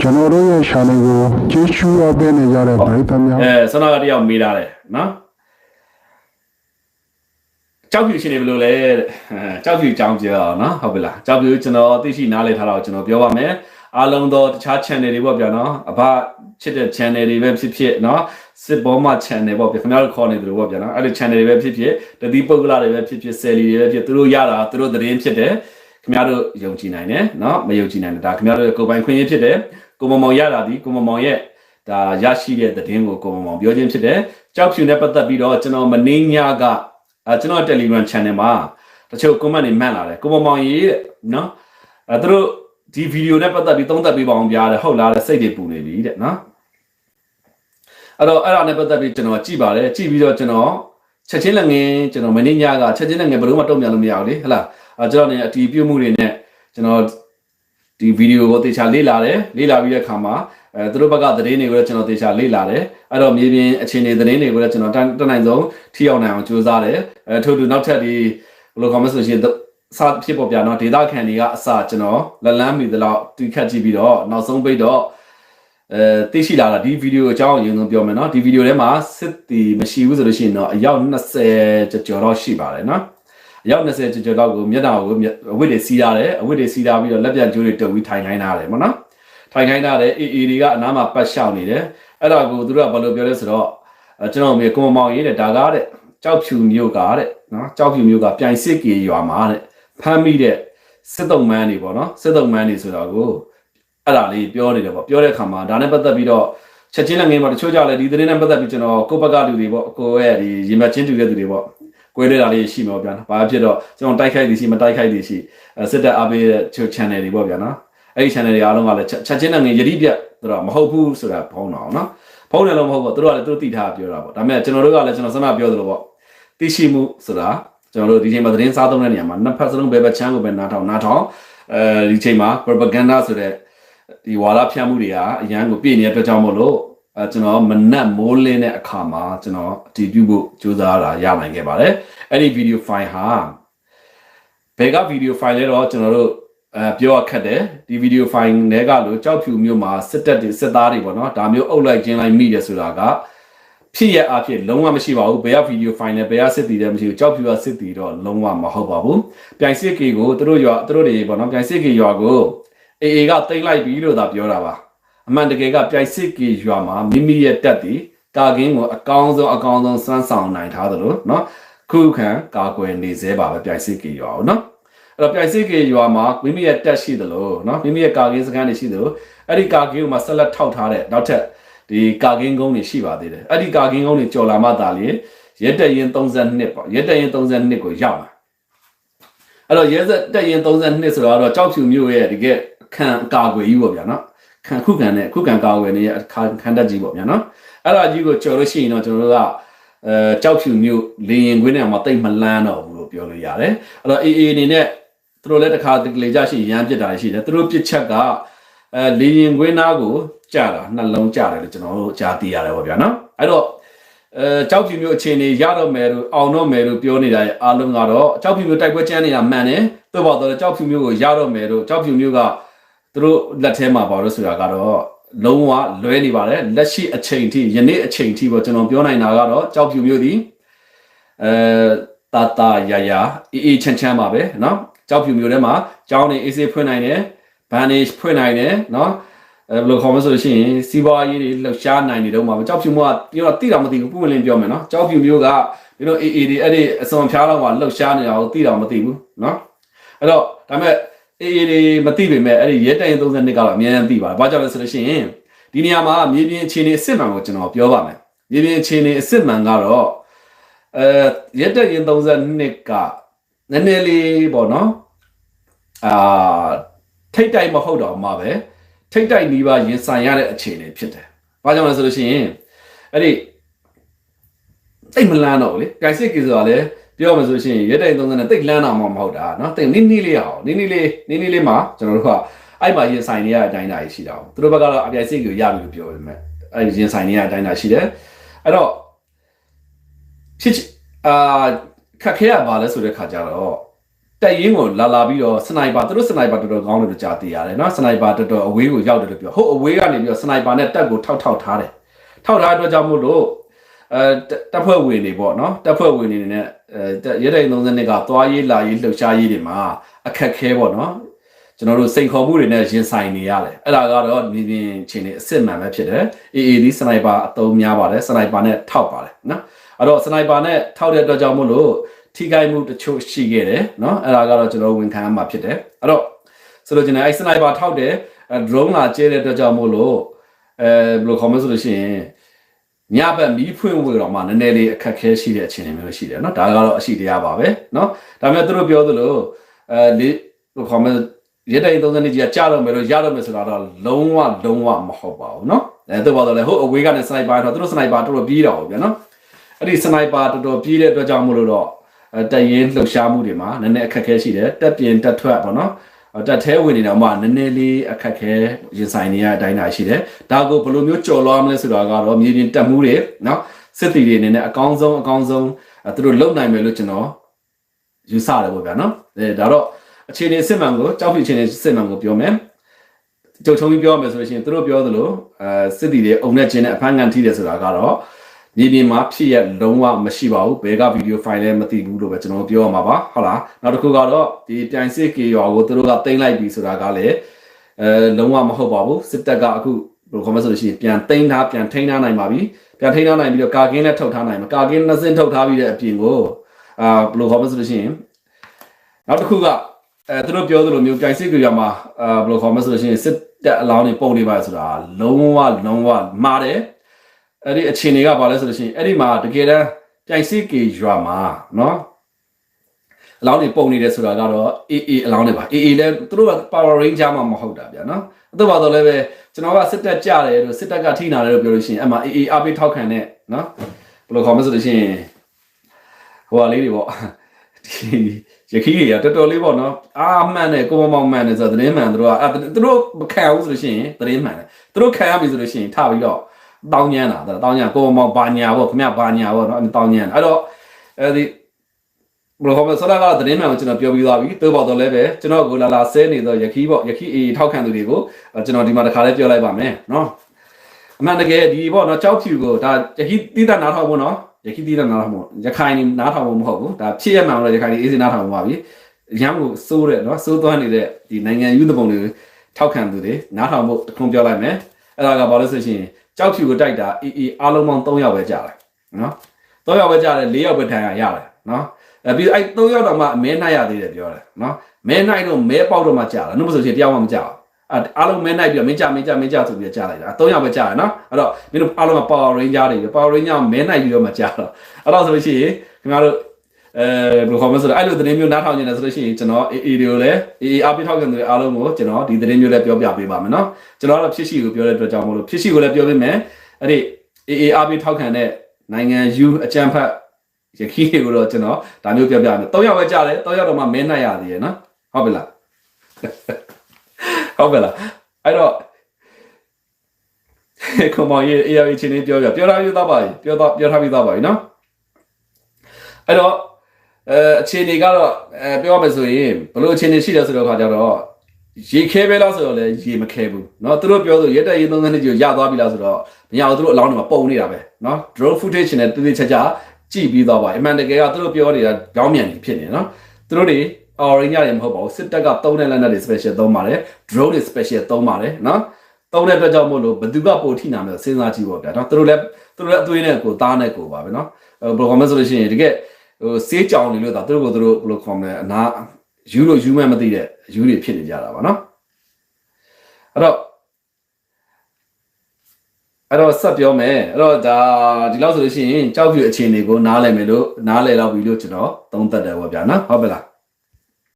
ကျွန်တော်တို့ရဲ့ channel ကိုကြည့်ရှုရပေးနေကြတဲ့ပရိသတ်များအဲဆန္ဒကတယောက်မေးထားတယ်နော်ကြောက်ဖြူရှင်နေဘယ်လိုလဲတဲ့အဲကြောက်ဖြူကြောင်းပြောအောင်နော်ဟုတ်ပြီလားကြောက်ဖြူကျွန်တော်သိရှိနားလည်ထားတော့ကျွန်တော်ပြောပါမယ်အားလုံးသောတခြား channel တွေပေါ့ဗျာနော်အဘချစ်တဲ့ channel တွေပဲဖြစ်ဖြစ်နော်စစ်ဘောမ channel ပေါ့ဗျာခင်ဗျားတို့ခေါ်နေတယ်လို့ပေါ့ဗျာနော်အဲ့ဒီ channel တွေပဲဖြစ်ဖြစ်တတိပုဂ္ဂလတွေပဲဖြစ်ဖြစ်ဆယ်လီတွေပဲဖြစ်သူတို့ရတာသူတို့သတင်းဖြစ်တယ်ခင်ဗျားတို့ယုံကြည်နိုင်တယ်နော်မယုံကြည်နိုင်ဘူးဒါခင်ဗျားတို့ရဲ့ကိုယ်ပိုင်ခွင့်ရဖြစ်တယ် ကိုမမောင်ရတာဒီကိုမမောင်ရဲ့ဒါရရှိတဲ့သတင်းကိုကိုမမောင်ပြောခြင်းဖြစ်တယ်ကြောက်ဖြူနဲ့ပတ်သက်ပြီးတော့ကျွန်တော်မင်းညကအဲကျွန်တော် Telegram channel မှာတချို့ comment တွေမှန်လာတယ်ကိုမမောင်ရေးတဲ့နော်အဲသူတို့ဒီဗီဒီယိုနဲ့ပတ်သက်ပြီးသုံးသပ်ပေးပါအောင်ပြားတယ်ဟုတ်လားတဲ့စိတ်တွေပူနေပြီတဲ့နော်အဲ့တော့အဲ့ဒါနဲ့ပတ်သက်ပြီးကျွန်တော်ကြည့်ပါတယ်ကြည့်ပြီးတော့ကျွန်တော်ချက်ချင်းလည်းငင်းကျွန်တော်မင်းညကချက်ချင်းလည်းငင်းဘယ်လို့မှတုံ့ပြန်လို့မရဘူးလေဟဟလားအဲကျွန်တော်နေအတီးပြုတ်မှုတွေနဲ့ကျွန်တော် ဒီဗီဒီယိုကိုတေချာလေ့လာတယ်လေ့လာပြီးတဲ့အခါမှာအဲသူတို့ဘက်ကသတင်းတွေကိုလည်းကျွန်တော်တေချာလေ့လာတယ်အဲ့တော့မြေပြင်အခြေအနေသတင်းတွေကိုလည်းကျွန်တော်တတ်နိုင်ဆုံးထိရောက်နိုင်အောင်ကြိုးစားတယ်အဲထို့တူနောက်ထပ်ဒီဘယ်လိုခေါ်မလဲဆိုရှင်စဖြစ်ပေါ်ပြတော့ဒေတာခန်တွေကအစကျွန်တော်လက်လန်းမိသလောက်တီးခတ်ကြည့်ပြီးတော့နောက်ဆုံးပိတ်တော့အဲသိရှိလာတာဒီဗီဒီယိုအကြောင်းအရင်ဆုံးပြောမယ်နော်ဒီဗီဒီယိုထဲမှာစစ်တီမရှိဘူးဆိုလို့ရှိရင်တော့အယောက်20ကျော်တော့ရှိပါတယ်နော် အယောက်20ကျော်ကျော်တော့ကိုမျက်နှာကိုအဝတ်တွေစီးရတယ်အဝတ်တွေစီးထားပြီးတော့လက်ပြန်ကျိုးတွေတုပ်ပြီးထိုင်ခိုင်းထားတယ်ပေါ့နော်ထိုင်ခိုင်းထားတယ်အေးအေးတွေကအနားမှာပတ်ရှောင်နေတယ်အဲ့ဒါကိုသူတို့ကဘာလို့ပြောလဲဆိုတော့ကျွန်တော်မြေကွန်မောင်ရေးတဲ့ဒါကားတဲ့ကြောက်ဖြူမျိုးကတဲ့နော်ကြောက်ဖြူမျိုးကပြိုင်စစ်ကေရွာမှာတဲ့ဖမ်းမိတဲ့စစ်တုံးမန်းတွေပေါ့နော်စစ်တုံးမန်းတွေဆိုတော့ကိုအဲ့ဒါလေးပြောနေတယ်ပေါ့ပြောတဲ့အခါမှာဒါနဲ့ပတ်သက်ပြီးတော့ချက်ချင်းလည်းငင်းပါတချို့ကြလည်းဒီသတင်းနဲ့ပတ်သက်ပြီးကျွန်တော်ကိုယ့်ဘက်ကလူတွေပေါ့ကိုယ့်ရဲ့ဒီရင်မချင်းတူတဲ့သူတွေပေါ့ ကွဲတဲ့တာလေးရှိမှာပေါ့ဗျာ။ဘာဖြစ်တော့ကျွန်တော်တိုက်ခိုက်သည်ရှိမတိုက်ခိုက်သည်ရှိစစ်တပ်အားပေးတဲ့ချို channel တွေပေါ့ဗျာနော်။အဲ့ဒီ channel တွေအားလုံးကလည်းချက်ချင်းနဲ့ငင်းယတိပြတ်သူတို့မဟုတ်ဘူးဆိုတာဖုံးတော့နော်။ဖုံးတယ်လို့မဟုတ်ဘူးသူတို့ကလည်းသူတို့သိထားပြောတာပေါ့။ဒါပေမဲ့ကျွန်တော်တို့ကလည်းကျွန်တော်စမပြောသလိုပေါ့။သိရှိမှုဆိုတာကျွန်တော်တို့ဒီချိန်မှာသတင်းစားသုံးတဲ့နေရာမှာနှစ်ဖက်စလုံးဘယ်ဘက်ချမ်းကိုပဲနားထောင်နားထောင်အဲဒီချိန်မှာ propaganda ဆိုတဲ့ဒီဝါဒဖြန့်မှုတွေကအရန်ကိုပြည့်နေတဲ့အတွက်ကြောင့်မို့လို့ အဲကျွန်တော်မနက်မိုးလင်းတဲ့အခါမှာကျွန်တော်အတည်ပြုဖို့ကြိုးစားတာရနိုင်ခဲ့ပါတယ်အဲ့ဒီ video file ဟာဘယ်က video file လဲတော့ကျွန်တော်တို့အဲပြောရခက်တယ်ဒီ video file တွေကလို့ကြောက်ဖြူမျိုးမှာစစ်တပ်တွေစစ်သားတွေပေါ့နော်ဒါမျိုးအုပ်လိုက်ခြင်းလိုက်မိတယ်ဆိုတာကဖြစ်ရအဖြစ်လုံးဝမရှိပါဘူးဘယ်ကဗီဒီယိုဖိုင်လဲဘယ်ကစစ်တီလဲမရှိဘူးကြောက်ဖြူကစစ်တီတော့လုံးဝမဟုတ်ပါဘူးပြိုင်စစ်ကေကိုသူတို့ရွာသူတို့တွေပေါ့နော်ပြိုင်စစ်ကေရွာကိုအေအေကတိမ့်လိုက်ပြီလို့သာပြောတာပါ အမှန်တကယ်ကပြိုင်စစ်ကေရွာမှာမိမိရဲ့တက်တီကာကင်းကိုအကောင်းဆုံးအကောင်းဆုံးစွမ်းဆောင်နိုင်ထားသလိုနော်ခုခံကာကွယ်နေသေးပါပဲပြိုင်စစ်ကေရွာကိုနော်အဲ့တော့ပြိုင်စစ်ကေရွာမှာမိမိရဲ့တက်ရှိသလိုနော်မိမိရဲ့ကာကင်းစခန်းတွေရှိသလိုအဲ့ဒီကာကင်းကိုမှဆက်လက်ထောက်ထားတဲ့နောက်ထပ်ဒီကာကင်းကုန်းတွေရှိပါသေးတယ်အဲ့ဒီကာကင်းကုန်းတွေကြော်လာမှသာလေရက်တက်ရင်32ပေါ့ရက်တက်ရင်32ကိုရောက်လာအဲ့တော့ရက်တက်ရင်32ဆိုတော့ကြောက်ဖြူမျိုးရဲ့တကယ်ခံကာကွယ်ကြီးပေါ့ဗျာနော် ခံခုခံနဲ့ခုခံကာကွယ်နေတဲ့ခံတက်ကြီးပေါ့ဗျာနော်အဲ့ဒါကြီးကိုကြော်လို့ရှိရင်တော့ကျွန်တော်တို့ကအဲကြောက်ဖြူမျိုးလေရင်ခွင်းထဲမှာတိတ်မလန်းတော့ဘူးလို့ပြောလို့ရတယ်အဲ့တော့အေးအေးအနေနဲ့သူတို့လည်းတစ်ခါတလေကြရှိရမ်းပစ်တာရှိတယ်သူတို့ပစ်ချက်ကအဲလေရင်ခွင်းသားကိုကြတာနှလုံးကြတယ်လို့ကျွန်တော်တို့ကြားသိရတယ်ပေါ့ဗျာနော်အဲ့တော့အဲကြောက်ဖြူမျိုးအခြေအနေရတော့မယ်လို့အောင်တော့မယ်လို့ပြောနေတာရဲ့အားလုံးကတော့ကြောက်ဖြူမျိုးတိုက်ပွဲကျန်းနေတာမှန်တယ်သို့ပေါ်တော့ကြောက်ဖြူမျိုးကိုရတော့မယ်လို့ကြောက်ဖြူမျိုးက သူတို့လက်ထဲမှာပါလို့ဆိုတာကတော့လုံးဝလွဲနေပါတယ်လက်ရှိအချိန်ထိယနေ့အချိန်ထိပေါ့ကျွန်တော်ပြောနိုင်တာကတော့ကြောက်ဖြူမျိုးဒီအဲတာတာရရအေးအေးချမ်းချမ်းပါပဲเนาะကြောက်ဖြူမျိုးထဲမှာကြောင်းနေအေးဆေးဖွင့်နိုင်တယ်ဘန်နေဖွင့်နိုင်တယ်เนาะအဲဘယ်လိုခေါ်မလဲဆိုလို့ရှိရင်စီးပွားရေးတွေလှုပ်ရှားနိုင်နေတော့မှာကြောက်ဖြူမျိုးကပြောတော့တိတာမသိဘူးပုံမှန်လင်းပြောမယ်เนาะကြောက်ဖြူမျိုးကဒီလိုအေးအေးတွေအဲ့ဒီအစွန်ဖျားတော့မှာလှုပ်ရှားနေတာကိုတိတာမသိဘူးเนาะအဲ့တော့ဒါပေမဲ့ အေးအေးတွေမသိပေမဲ့အဲ့ဒီရဲတိုင်32ကတော့အများကြီးသိပါတယ်ဘာကြောင့်လဲဆိုလို့ရှိရင်ဒီနေရာမှာမြေပြင်အခြေအနေအစ်စ်မှန်ကိုကျွန်တော်ပြောပါမယ်မြေပြင်အခြေအနေအစ်စ်မှန်ကတော့အဲရဲတိုင်32ကနည်းနည်းလေးပေါ့နော်အာထိတ်တိုက်မဟုတ်တော့မှပဲထိတ်တိုက်နီးပါးရင်ဆိုင်ရတဲ့အခြေအနေဖြစ်တယ်။ဘာကြောင့်လဲဆိုလို့ရှိရင်အဲ့ဒီတိတ်မလန်းတော့ဘူးလေ။ကိုင်စစ်ကေဆိုတာလည်း ပြောမှဆိုရှင်ရဲတိုင်30နဲ့တိတ်လန်းတာမှမဟုတ်တာเนาะတိတ်နီးနီးလေးအောင်နီးနီးလေးနီးနီးလေးမှာကျွန်တော်တို့ကအဲ့မှာရင်ဆိုင်နေရတဲ့အတိုင်းတာရှိတာ။သူတို့ဘက်ကတော့အပြိုင်စစ်ကိုရပြီလို့ပြောပေမဲ့အဲ့ဒီရင်ဆိုင်နေရတဲ့အတိုင်းတာရှိတယ်။အဲ့တော့ဖြစ်အာခက်ခဲရပါလဲဆိုတဲ့ခါကျတော့ တက်ရင်ကိုလာလာပြီးတော့စနိုက်ပါသူတို့စနိုက်ပါတော်တော်ကောင်းတယ်လို့ကြားသိရတယ်နော်စနိုက်ပါတော်တော်အဝေးကိုရောက်တယ်လို့ပြောဟုတ်အဝေးကနေပြီးတော့စနိုက်ပါနဲ့တက်ကိုထောက်ထောက်ထားတယ်ထောက်ထားတဲ့အတွက်ကြောင့်မို့လို့ အဲတပ်ဖွဲ့ဝင်တွေပေါ့နော်တပ်ဖွဲ့ဝင်တွေနဲ့အဲရဲတိုင်32ကသွားရေးလာရေးလှုပ်ရှားရေးတွေမှာအခက်ခဲပေါ့နော်ကျွန်တော်တို့စိန်ခေါ်မှုတွေနဲ့ရင်ဆိုင်နေရတယ်အဲ့ဒါကတော့မြင်မြင်ချင်းနေအစစ်မှန်ပဲဖြစ်တယ် AAD စနိုက်ပါအသုံးများပါတယ်စနိုက်ပါနဲ့ထောက်ပါတယ်နော်အဲ့တော့စနိုက်ပါနဲ့ထောက်တဲ့အတွက်ကြောင့်မို့လို့ထိခိုက်မှုတချို့ရှိခဲ့တယ်နော်အဲ့ဒါကတော့ကျွန်တော်ဝန်ခံရမှာဖြစ်တယ်အဲ့တော့ဆိုလိုချင်တဲ့အဲ့စနိုက်ပါထောက်တယ် drone လာကျဲတဲ့အတွက်ကြောင့်မို့လို့အဲဘယ်လိုခေါ်မလဲဆိုလို့ရှိရင် ညဘက်မီးဖွင့်ဝေတော့မှနည်းနည်းလေးအခက်ခဲရှိတဲ့အခြေအနေမျိုးရှိတယ်เนาะဒါကတော့အရှိတရားပါပဲเนาะဒါပေမဲ့သူတို့ပြောသလိုအဲလေးဘယ်လိုခေါ်မလဲရက်တိုင်30နှစ်ကြီးကကြားတော့မယ်လို့ရတော့မယ်ဆိုတာတော့လုံးဝလုံးဝမဟုတ်ပါဘူးเนาะအဲသူကတော့လေဟိုအဝေးကနေစနိုက်ပါတော့သူတို့စနိုက်ပါတော်တော်ပြီးတော့ဗျာเนาะအဲ့ဒီစနိုက်ပါတော်တော်ပြီးတဲ့အတွက်ကြောင့်မို့လို့တော့ အဲတက်ရင်လှုပ်ရှားမှုတွေမှာနည်းနည်းအခက်အခဲရှိတယ်တက်ပြင်တက်ထွက်ပေါ့နော်အဲ တက်သေးဝင်နေတော့မှနည်းနည်းလေးအခက်အခဲရင်ဆိုင်နေရတဲ့အတိုင်းတာရှိတယ်ဒါကိုဘယ်လိုမျိုးကြော်လွှားမလဲဆိုတာကတော့မြေပြင်တက်မှုတွေနော်စစ်တီတွေအနေနဲ့အကောင်းဆုံးအကောင်းဆုံးအဲသူတို့လုံနိုင်မယ်လို့ကျွန်တော်ယူဆတယ်ပေါ့ဗျာနော်အဲဒါတော့အခြေအနေစစ်မှန်ကိုကြောက်ဖြူအခြေအနေစစ်မှန်ကိုပြောမယ်ကြုံချုံပြီးပြောမယ်ဆိုလို့ရှိရင်သူတို့ပြောသလိုအဲစစ်တီတွေအုံနဲ့ချင်းနဲ့အဖမ်းခံထိတယ်ဆိုတာကတော့ မြေပြင်မှာဖြစ်ရလုံးဝမရှိပါဘူးဘယ်ကဗီဒီယိုဖိုင်လဲမသိဘူးလို့ပဲကျွန်တော်ပြောရမှာပါဟုတ်လားနောက်တစ်ခုကတော့ဒီပြိုင်စစ်ကေရွာကိုသူတို့ကတင်လိုက်ပြီဆိုတာကလည်းအဲလုံးဝမဟုတ်ပါဘူးစစ်တပ်ကအခုဘယ်လိုခေါ်မလဲဆိုလို့ရှိရင်ပြန်တင်ထားပြန်ထိန်းထားနိုင်ပါပြီပြန်ထိန်းထားနိုင်ပြီးတော့ကာကင်းလည်းထုတ်ထားနိုင်မှာကာကင်းနှစ်စင်းထုတ်ထားပြီးတဲ့အပြင်ကိုအာဘယ်လိုခေါ်မလဲဆိုလို့ရှိရင်နောက်တစ်ခုကအဲသူတို့ပြောသလိုမျိုးပြိုင်စစ်ကေရွာမှာအာဘယ်လိုခေါ်မလဲဆိုလို့ရှိရင်စစ်တပ်အလောင်းတွေပုံနေပါဆိုတာလုံးဝလုံးဝမှားတယ် အဲ့ဒီအခြေအနေကဘာလဲဆိုလို့ရှိရင်အဲ့ဒီမှာတကယ်တမ်းပြိုင်စစ်ကေရွာမှာနော်အလောင်းတွေပုံနေတယ်ဆိုတာကတော့ AA အလောင်းတွေပါ AA လည်းသူတို့က Power Ranger မှမဟုတ်တာဗျာနော်အတူပါတော့လည်းပဲကျွန်တော်ကစစ်တပ်ကြတယ်လို့စစ်တပ်ကထိနာတယ်လို့ပြောလို့ရှိရင်အဲ့မှာ AA အပိထောက်ခံတဲ့နော်ဘယ်လိုခေါ်မလဲဆိုလို့ရှိရင်ဟိုဟာလေးတွေပေါ့ဒီရခီးတွေကတော်တော်လေးပေါ့နော်အာမှန်တယ်ကိုမမောင်မှန်တယ်ဆိုတော့သတင်းမှန်တို့ကအဲတို့မခံဘူးဆိုလို့ရှိရင်သတင်းမှန်တယ်တို့ခံရပြီဆိုလို့ရှိရင်ထပြီးတော့ တောင်းညမ်းတာဒါတောင်းညမ်းကိုမောင်ဘာညာပေါ့ခင်ဗျဘာညာပေါ့နော်တောင်းညမ်းအဲ့တော့အဲဒီဘယ်လိုခေါ်မလဲဆောတာကသတင်းမှန်ကိုကျွန်တော်ပြောပြီးသွားပြီတိုးပေါ်တော့လည်းပဲကျွန်တော်ကိုလာလာဆဲနေတော့ယခီးပေါ့ယခီးအေးထောက်ခံသူတွေကိုကျွန်တော်ဒီမှာတစ်ခါလေးပြောလိုက်ပါမယ်နော်အမှန်တကယ်ဒီပေါ့နော်ကြောက်ဖြူကိုဒါယခီးတိတနားထောင်ဖို့နော်ယခီးတိတနားထောင်ဖို့ရခိုင်နေနားထောင်ဖို့မဟုတ်ဘူးဒါဖြစ်ရမှန်လို့ရခိုင်နေအေးစင်းနားထောင်ဖို့ပါပြီရမ်းကိုစိုးတဲ့နော်စိုးသွမ်းနေတဲ့ဒီနိုင်ငံယူသဘုံတွေထောက်ခံသူတွေနားထောင်ဖို့တခုံပြောလိုက်မယ်အဲ့ဒါကဘာလို့ဆိုရှင် ကြောက်ဖြူကိုတိုက်တာအေးအေးအားလုံးပေါင်း3ယောက်ပဲကြာတယ်နော်3ယောက်ပဲကြာတယ်4ယောက်ပဲထိုင်ရရတယ်နော်အဲပြီးအဲ့3ယောက်တော့မှမဲနိုင်ရသေးတယ်ပြောတယ်နော်မဲနိုင်တော့မဲပေါက်တော့မှကြာတယ်နှုတ်မဆိုရှင်တရားမှမကြာဘူးအဲအားလုံးမဲနိုင်ပြီးတော့မင်းကြမင်းကြမင်းကြဆိုပြီးကြာလိုက်တာ3ယောက်ပဲကြာတယ်နော်အဲ့တော့မင်းတို့အားလုံးက Power Ranger တွေ Power Ranger မဲနိုင်ပြီးတော့မှကြာတော့အဲ့တော့ဆိုလို့ရှိရင်ခင်ဗျားတို့ အဲဘယ်လိုခေါ်မလဲဆိုတော့အဲ့လိုသတင်းမျိုးနားထောင်နေတယ်ဆိုလို့ရှိရင်ကျွန်တော် AA တွေကိုလည်း AA အပိထောက်ခံတွေအားလုံးကိုကျွန်တော်ဒီသတင်းမျိုးလည်းပြောပြပေးပါမယ်နော်ကျွန်တော်ကတော့ဖြစ်ရှိကိုပြောတဲ့အတွက်ကြောင့်မလို့ဖြစ်ရှိကိုလည်းပြောပေးမယ်အဲ့ဒီ AA အပိထောက်ခံတဲ့နိုင်ငံယူအကြံဖတ်ရခီးတွေကိုတော့ကျွန်တော်ဒါမျိုးပြောပြမယ်၃ယောက်ပဲကြားတယ်၃ယောက်တော့မှမဲနိုင်ရသေးရဲ့နော်ဟုတ်ပြီလားဟုတ်ပြီလားအဲ့တော့ကွန်မောင်ရေး AI ချင်းလေးပြောပြပြောထားပြီးသားပါပြီပြောတော့ပြောထားပြီးသားပါပြီနော်အဲ့တော့ အဲအခြေအနေကတော့အဲပြောရမယ်ဆိုရင်ဘယ်လိုအခြေအနေရှိလဲဆိုတော့ခါကြတော့ရေခဲပဲလားဆိုတော့လည်းရေမခဲဘူးเนาะသူတို့ပြောဆိုရက်တက်ရေးသုံးနှစ်ကြီးကိုရသွားပြီလားဆိုတော့မရဘူးသူတို့အလောင်းတွေမှာပုံနေတာပဲเนาะ drone footage နဲ့တိတိကျကျကြည့်ပြီးသွားပါအမှန်တကယ်ကသူတို့ပြောနေတာကြောင်းမြန်နေဖြစ်နေเนาะသူတို့တွေ orange တွေမဟုတ်ပါဘူးစစ်တပ်ကသုံးတဲ့လက်နက်တွေ special သုံးပါတယ် drone တွေ special သုံးပါတယ်เนาะသုံးတဲ့အတွက်ကြောင့်မို့လို့ဘယ်သူကပိုထိနာမလဲစဉ်းစားကြည့်ပါဗျာเนาะသူတို့လည်းသူတို့လည်းအသွေးနဲ့ကိုသားနဲ့ကိုပါပဲเนาะဘယ်လိုခေါ်မလဲဆိုလို့ရှိရင်တကယ် ဟိုစေးကြောင်တွေလို့ဒါသူတို့ကိုသူတို့ဘယ်လိုခေါ်မလဲအနာယူလို့ယူမှမသိတဲ့ယူတွေဖြစ်နေကြတာပါနော်အဲ့တော့အဲ့တော့ဆက်ပြောမယ်အဲ့တော့ဒါဒီလောက်ဆိုလို့ရှိရင်ကြောက်ပြအခြေအနေကိုနားလည်မယ်လို့နားလည်တော့ပြီလို့ကျွန်တော်သုံးသပ်တယ်ပေါ့ဗျာနော်ဟုတ်ပါလား